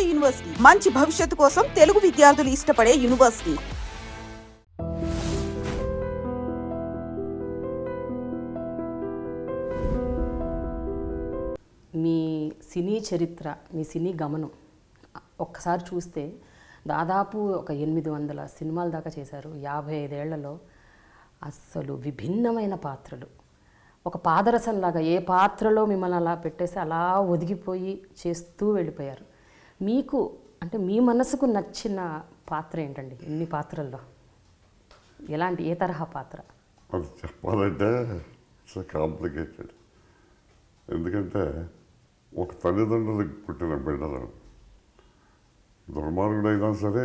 నాడు యూనివర్సిటీ. మంచి భవిష్యత్తు కోసం తెలుగు విద్యార్థులు ఇష్టపడే యూనివర్సిటీ. మీ సినీ చరిత్ర మీ సినీ గమనం ఒక్కసారి చూస్తే దాదాపు ఒక ఎనిమిది వందల సినిమాల దాకా చేశారు. యాభై ఐదేళ్ళలో అస్సలు విభిన్నమైన పాత్రలు. ఒక పాదరసంలాగా ఏ పాత్రలో మిమ్మల్ని అలా పెట్టేసి అలా ఒదిగిపోయి చేస్తూ వెళ్ళిపోయారు. మీకు అంటే మీ మనసుకు నచ్చిన పాత్ర ఏంటండి? ఇన్ని పాత్రల్లో? ఎలాంటి ఏ తరహా పాత్ర? అది చెప్పాలంటే ఇట్స్ కాంప్లికేటెడ్ ఎందుకంటే ఒక తల్లిదండ్రులకు పుట్టిన బిడ్డలు. దుర్మార్గుడైనా సరే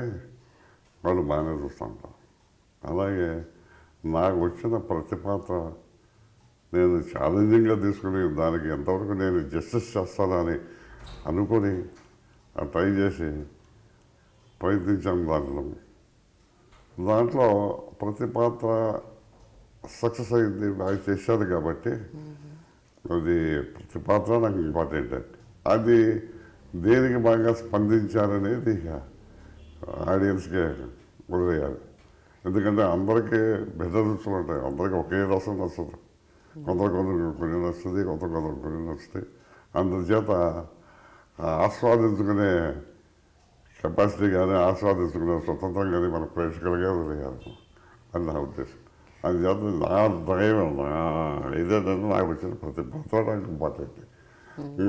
వాళ్ళు బాగానే చూస్తుంటారు అలాగే నాకు వచ్చిన ప్రతి పాత్ర నేను ఛాలెంజింగ్గా తీసుకుని దానికి ఎంతవరకు నేను జస్టిస్ చేస్తానని అనుకొని ట్రై చేసి ప్రయత్నించాను దాంట్లో. దాంట్లో ప్రతి పాత్ర సక్సెస్ అయింది బాగా చేశారు కాబట్టి అది ప్రతి పాత్ర నాకు ఇంపార్టెంట్ అది. దేనికి బాగా స్పందించారనేది ఇక ఆడియన్స్కే వదిలేయాలి. ఎందుకంటే అందరికీ భేద రుచులు ఉంటాయి. అందరికీ ఒకే రసం నచ్చదు. కొందరు కొందరు కొన్ని నచ్చుతుంది కొంత కొందరు కొన్ని నచ్చుతాయి. అందుచేత ఆస్వాదించుకునే కెపాసిటీ కానీ ఆస్వాదించుకునే స్వతంత్రం కానీ మన ప్రేక్షకులుగా వదిలేయాలి అని నా ఉద్దేశం. అది చేత నా దైవం నా ఇదేంటంటే నాకు వచ్చిన ప్రతి నాకు ఇంపార్టెంట్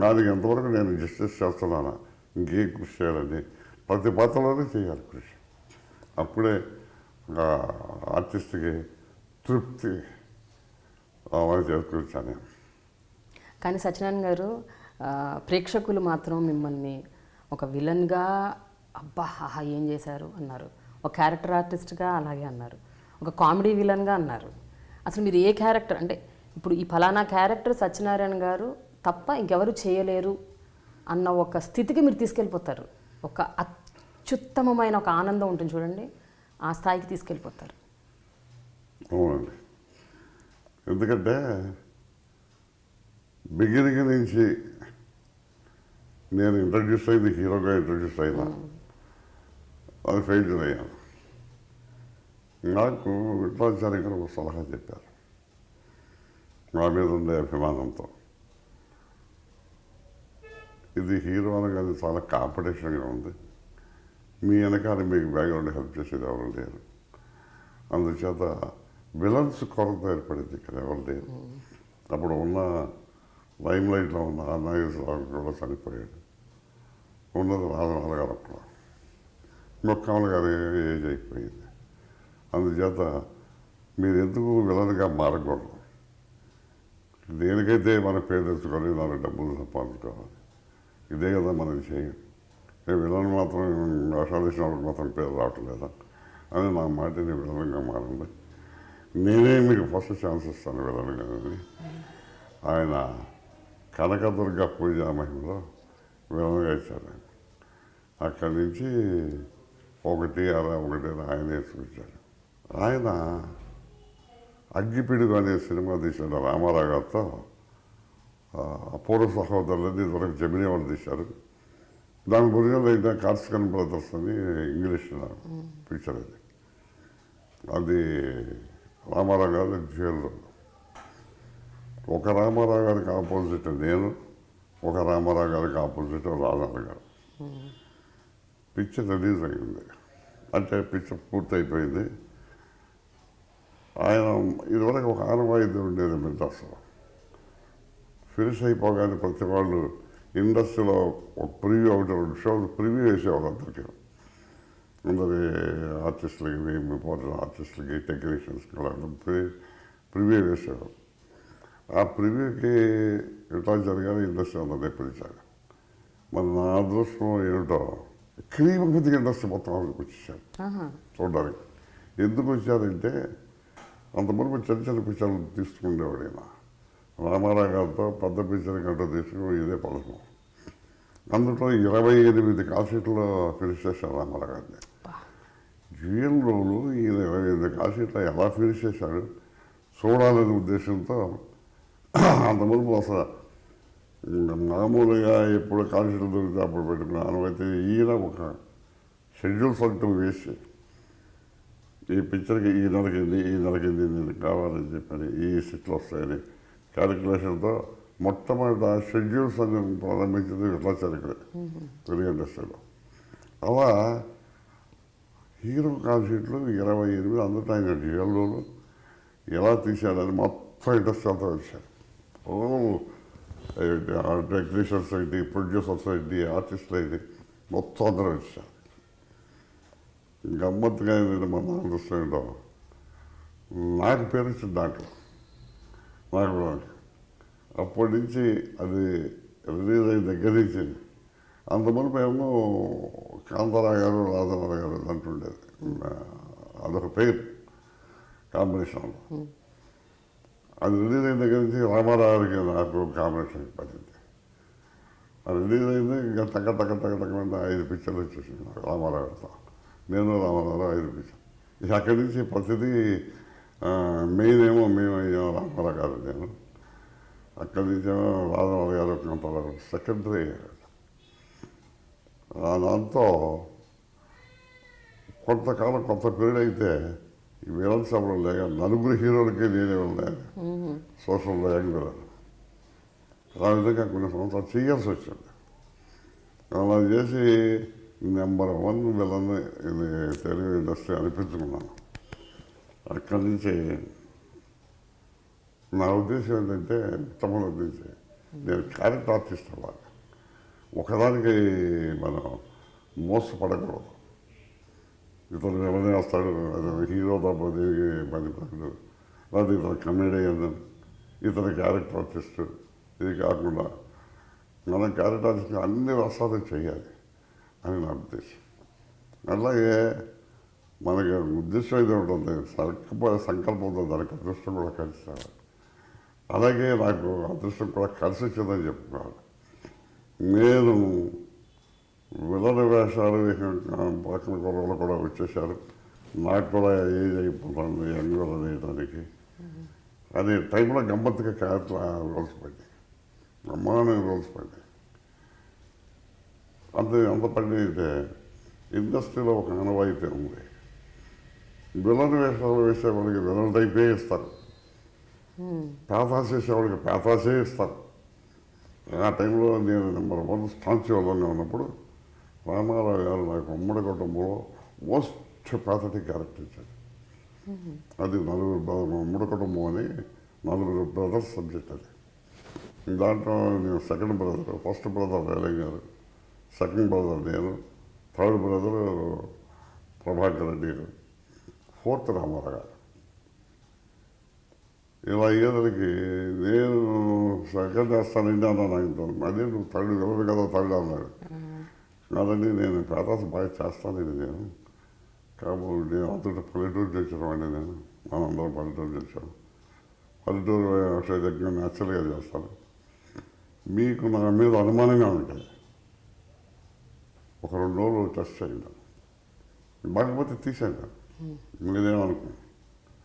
దానికి ఎంతవరకు నేను జస్టిస్ చేస్తున్నానా? ఇంకేం కృషి చేయాలని ప్రతి పాత్రలోనే చేయాలి కృషి. అప్పుడే ఒక ఆర్టిస్ట్కి తృప్తి. చేసుకొచ్చాను కానీ సత్యనారాయణ గారు ప్రేక్షకులు మాత్రం మిమ్మల్ని ఒక విలన్గా అబ్బా హాహా ఏం చేశారు అన్నారు. ఒక క్యారెక్టర్ ఆర్టిస్ట్గా అలాగే అన్నారు. ఒక కామెడీ విలన్గా అన్నారు. అసలు మీరు ఏ క్యారెక్టర్ అంటే ఇప్పుడు ఈ ఫలానా క్యారెక్టర్ సత్యనారాయణ గారు తప్ప ఇంకెవరు చేయలేరు అన్న ఒక స్థితికి మీరు తీసుకెళ్ళిపోతారు. ఒక అత్యుత్తమమైన ఒక ఆనందం ఉంటుంది చూడండి. ఆ స్థాయికి తీసుకెళ్ళిపోతారు. అవునండి. ఎందుకంటే బిగినింగ్ నుంచి నేను ఇంట్రడ్యూస్ అయింది హీరోగా ఇంట్రడ్యూస్ అయినా. అది ఫెయిల్యూర్ అయ్యాను. నాకు విఠలాచార్య గారు ఒక సలహా చెప్పారు. నా మీద ఉండే అభిమానంతో. ఇది హీరో అనగానే చాలా కాంపిటీషన్గా ఉంది. మీ వెనకాల మీకు బ్యాక్గ్రౌండ్ హెల్ప్ చేసేది ఎవరు లేరు. అందుచేత విలన్స్ కొరత ఏర్పడింది ఇక్కడ ఎవరు లేరు. అప్పుడు ఉన్న లైమ్ లైట్లో ఉన్న నాగేశ్వరరావు కూడా చనిపోయాడు ఉన్నది రాజనాథ గారు అప్పుడు. మొక్కమ్మల గారు ఏజ్ అయిపోయింది. అందుచేత మీరు ఎందుకు విలన్గా మారకూడదు. దేనికైతే మన పేరు తెచ్చుకొని దాని డబ్బులు సంపాదించుకోవాలి. ఇదే కదా మనం చేయం నేను విలన్ మాత్రం వేషాలు వాళ్ళకి మాత్రం పేరు రావట్లేదా? అని నా మాటని విలన్గా మారండి. నేనే మీకు ఫస్ట్ ఛాన్స్ ఇస్తాను విలన్గా. అని ఆయన కనకదుర్గ పూజా మహిమలో విలన్గా ఇచ్చారు ఆయన అక్కడి నుంచి ఒకటి అలా ఒకటి ఆయన వేసుకొచ్చారు. ఆయన అగ్గిపిడుగు అనే సినిమా తీశాడు రామారావు గారితో. అపూర్వ సహోదరులని ఇదివరకు జమినీ వాళ్ళు తీశారు. దాని ఒరిజినల్ అయితే కార్స్కన్ బ్రదర్స్ అని ఇంగ్లీష్ పిక్చర్ అది. అది రామారావు గారి జ్యువెల్లో ఒక రామారావు గారికి ఆపోజిట్ నేను ఒక రామారావు గారికి ఆపోజిట్ రాజారావు గారు. పిక్చర్ రిలీజ్ అయింది. అంటే పిక్చర్ పూర్తయిపోయింది. ఆయన ఇదివరకు ఒక ఆనవాయిద్యం ఉండేది మెడ్రాస్లో ఫినిష్ అయిపోగానే ప్రతి వాళ్ళు ఇండస్ట్రీలో ఒక ప్రివ్యూ ఒకటి రెండు షోలు ప్రివ్యూ వేసేవాళ్ళు అందరికీ. అందరి ఆర్టిస్టులకి ఇంపార్టెంట్ ఆర్టిస్టులకి టెక్నీషియన్స్కి ప్రి ప్రివ్యూ వేసేవారు ఆ ప్రివ్యూకి ఎట్లా జరగాలి ఇండస్ట్రీ అందరినీ పిలిచారు మరి నా అదృష్టం ఏమిటో క్రీమ్ మీదకి ఇండస్ట్రీ మొత్తం వచ్చేసారు. ఆహా. చూడడానికి. ఎందుకు వచ్చారంటే అంతమంది చిన్న చిన్న పిక్చర్లు తీసుకుండేవాడు ఈయన రామారావు గారితో పెద్ద పిక్చర్ గంట తీసుకుని ఇదే పథకం. అందులో ఇరవై ఎనిమిది కాసెట్లు ఫినిష్ చేశారు రామారావు గారిని. జ్యూయల్ రోలు ఈయన ఇరవై ఎనిమిది కాసెట్లు ఎలా ఫినిష్ చేశాడు చూడాలనే ఉద్దేశంతో అంత అసలు ఇంకా మామూలుగా ఎప్పుడు కాన్షియల్ దొరికితే అప్పుడు పెట్టుకున్నాను అయితే ఈయన ఒక షెడ్యూల్స్ అంటూ వేసి ఈ పిక్చర్కి ఈ నెలకి ఇది ఈ నెలకి ఇది నేను కావాలని చెప్పని ఈ సిట్లు వస్తాయని క్యాలిక్యులేషన్తో మొట్టమొదట షెడ్యూల్స్ అని ప్రారంభించింది విట్లాచారికుడే తెలుగు ఇండస్ట్రీలో. అలా హీరో కాన్షీట్లు ఇరవై ఎనిమిది అందరూ ఆయన డ్యూయల్లోను ఎలా తీశాడని మొత్తం ఇండస్ట్రీ అంతా వచ్చారు టెక్నీషియన్స్ ఏంటి ప్రొడ్యూసర్స్ ఏంటి ఆర్టిస్టులు ఏంటి మొత్తం అందరూ వచ్చారు గమ్మత్తుగా నేను మన దృష్టిలో నాకు పేరు వచ్చింది దాంట్లో. నాకు అప్పటి నుంచి అది రిలీజ్ అయిన దగ్గర నుంచి. అంతమంది మేము కాంతారావు గారు రాజారావు గారు అంటుండేది. అదొక పేరు కాంబినేషన్లో. అది రిలీజ్ అయిన దగ్గర నుంచి రామారావు గారికి నాకు కాంబినేషన్ పడింది అది రిలీజ్ అయింది ఇంకా తగ్గ తగ్గ తగ్గ టక్క ఐదు పిక్చర్లు వచ్చేసింది నాకు రామారావుతో నేను రామారావు ఐదు పిక్చర్ ఇక అక్కడి నుంచి ప్రతిదీ మెయిన్ ఏమో మేము అయ్యాము రామారావు గారు నేను. అక్కడి నుంచి ఏమో రామారావు గారు కొంత సెకండరీ దాంతో కొంతకాలం కొంత పీరియడ్ అయితే ఈ విలన్ సభలో లేక నలుగురు హీరోలకి నేనే ఉన్నాను సోషల్ యాంగిల్ ఆ విధంగా కొన్ని సంవత్సరాలు చేయాల్సి వచ్చింది. అలా చేసి number one villain Telugu industry అనిపించుకున్నాను. అక్కడి నుంచి నా ఉద్దేశం ఏంటంటే మొట్టమొదటి నుంచి నేను క్యారెక్టర్ ఆర్టిస్ట్ అవ్వాలి. ఒకదానికి మనం మోసపడకూడదు. ఇతను ఎవరైనా వస్తాడు అది హీరో తప్ప దేనికి పనిపడదు లేదా ఇతను కమెడియన్ ఇతను క్యారెక్టర్ ఆర్టిస్ట్ ఇది కాకుండా మనం క్యారెక్టర్ ఆర్టిస్ట్ అన్ని రసాలు చేయాలి అని నా ఉద్దేశం. అలాగే మనకి ఉద్దేశం అయితే ఉంటుంది. సంకల్ప సంకల్పంతో దానికి అదృష్టం కూడా కలిసి రావాలి అలాగే నాకు అదృష్టం కూడా కలిసి వచ్చిందని చెప్పుకోవాలి. నేను విలన వేషాలు పక్కన కుర్రలు కూడా వచ్చేసారు నాకు కూడా ఏజ్ అయిపోతుంది యంగ్ విలన్ వేయడానికి అది టైంలో గమ్మత్తుగా క్యారెక్టర్ రోల్స్ పడ్డాయి బ్రహ్మాండమైన రోల్స్ పడ్డాయి అంతే అంత పడి అయితే ఇండస్ట్రీలో ఒక అనవాయితీ ఉంది. విలన్ వేషాలు వేసేవాళ్ళకి విలన్ టైపే ఇస్తారు. పేతాస్ వేసేవాళ్ళకి పేతాసే ఇస్తారు. ఆ టైంలో నేను నెంబర్ వన్ స్టాంచి వాళ్ళని ఉన్నప్పుడు రామారావు గారు నాకు ఉమ్మడి కుటుంబంలో మోస్ట్ ప్యాథటిక్ క్యారెక్టర్ అది. నలుగురు బ్రదర్ ఉమ్మడి కుటుంబం అని నలుగురు బ్రదర్స్ సబ్జెక్ట్ అది. దాంట్లో నేను second brother first brother Relangi garu second brother నేను third brother Prabhakar Reddy garu fourth Rama Rao. గారు ఇలా అయ్యేదానికి నేను సెకండ్ చేస్తానండి అన్నాను ఆయనతో అదే నువ్వు థర్డ్ కదా థర్డ్ అన్నాడు. కాదండి నేను పేదాస బాగా చేస్తాను ఇది నేను. కాబట్టి నేను అంతటా పల్లెటూరు చేసేవాడిని నేను. మనందరం పల్లెటూరు చేశాను పల్లెటూరు వ్యవసాయ దగ్గర న్యాచురల్గా చేస్తాను మీకు నా మీద అనుమానంగా ఉంటుంది ఒక రెండు రోజులు టెస్ట్ చేయండి. బాగపోతే తీసేయండి. మీరేమనుకో